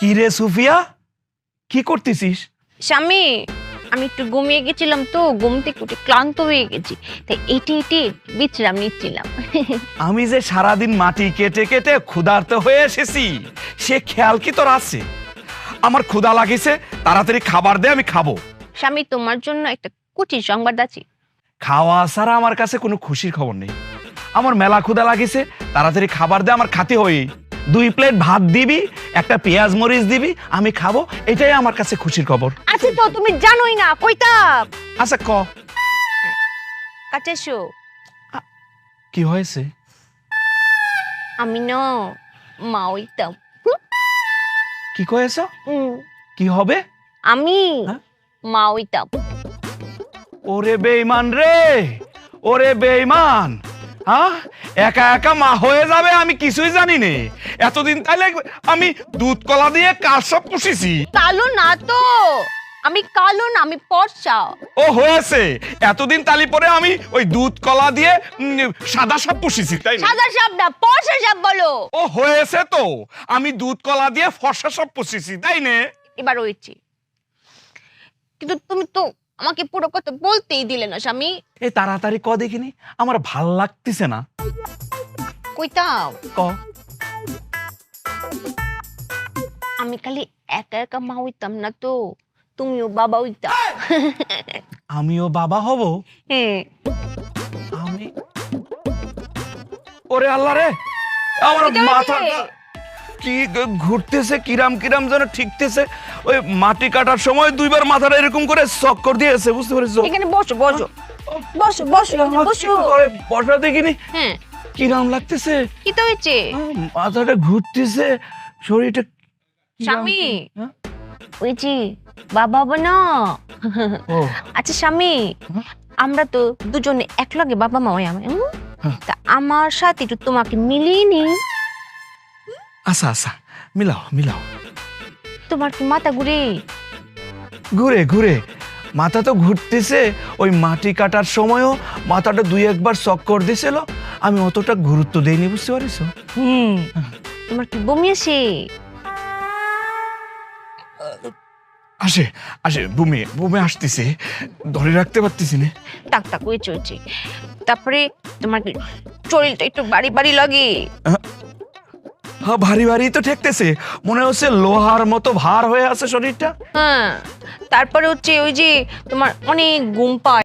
কি রে সুফিয়া? কি করতেছিস? স্বামী আমি একটু ঘুমিয়ে গেছিলাম তো ঘুম থেকে উঠে ক্লান্ত হয়ে গেছি। তাই এটি এটি বিশ্রাম নিচ্ছিলাম। আমি যে সারাদিন মাটি কেটে কেটে ক্ষুধার্ত হয়ে এসেছি সে খেয়াল কি তোর আছে? আমার ক্ষুধা লাগিছে তাড়াতাড়ি খাবার দে আমি খাব। স্বামী তোমার জন্য একটা কুচির সংবাদ আছে। খাওয়া ছাড়া আমার কাছে কোনো খুশির খবর নেই। আমার মেলা ক্ষুধা লাগিছে তাড়াতাড়ি খাবার দে আমার খাতে হই। দুই প্লেট ভাত দিবি একটা পেঁয়াজ মরিচ দিবি আমি খাব। এটাই আমার কাছে খুশির খবর। আছে তো তুমি জানোই না কইতাম আচ্ছা ক? কাছে এসো কি হয়েছে? আমি না মা হইতাম কি কয়েছ? কি হবে? আমি হ্যাঁ? মা হইতাম ওরে বেইমান রে! ওরে বেইমান হ্যাঁ? একা একা মা হয়ে যাবে আমি কিছুই জানি নে। এতদিন তাহলে আমি দুধ কলা দিয়ে কার সব পুষিছি। কালো না তো। আমি কালো না আমি পর্ষা ও হয়েছে। এতদিন তালি পরে আমি ওই দুধ কলা দিয়ে উম, সাদা সাপ পুষিছি তাই না? সাদা সাপ না পর্ষা সাপ বলো। ও হয়েছে তো। আমি দুধ কলা দিয়ে ফর্সা সব পুষিছি তাই না? এবার হয়েছে কিন্তু তুমি তো আমাকে পুরো কথা বলতেই দিলে না স্বামী। এই তাড়াতাড়ি ক দেখিনি? আমার ভালো লাগতেছে না। কইতাম ক। আমি খালি একা একা মা হইতাম না তো তুমিও বাবা হইতা। আমিও বাবা হব? হ্যাঁ। আমি ওরে আল্লাহ রে! আমার মাথা? কি ঘুরতেছে কিরাম কিরাম যেন ঠিকতেছে ওই মাটি কাটার সময় দুইবার মাথাটা এরকম করে চক্কর দিয়েছে বুঝতে পেরেছ? এখানে বসো বসো। বসো বসো বসো। বসা দেখিনি। হ্যাঁ। কিরাম লাগতেছে? কি তো হয়েছে? মাথাটা ঘুরতেছে শরীরটা স্বামী। হ্যাঁ? ওই বাবা না? আচ্ছা স্বামী আমরা তো দুজনে একলগে বাবা মা হয় আমার হ্যাঁ। তা আমার সাথে একটু তোমাকে মিলিয়ে নি আচ্ছা আসা মিলাও মিলাও। তোমার কি মাথা ঘুরে? ঘুরে ঘুরে। মাথা তো ঘুরতেছে ওই মাটি কাটার সময়ও মাথাটা দুই একবার চক্কর দিছিল আমি অতটা গুরুত্ব দেইনি বুঝতে পারিস হুম তোমার কি বমি আসে? আসে আসে বমি বমি আসতেছে ধরে রাখতে পারতেছি না। টাক টাক হয়ে চলছে। তারপরে তোমার কি শরীরটা একটু বাড়ি বাড়ি লাগে? ভারী ভারী তো ঠেকতেছে। মনে হচ্ছে লোহার মতো ভার হয়ে আছে শরীরটা। হ্যাঁ তারপরে হচ্ছে ওই যে তোমার অনেক ঘুম পায়।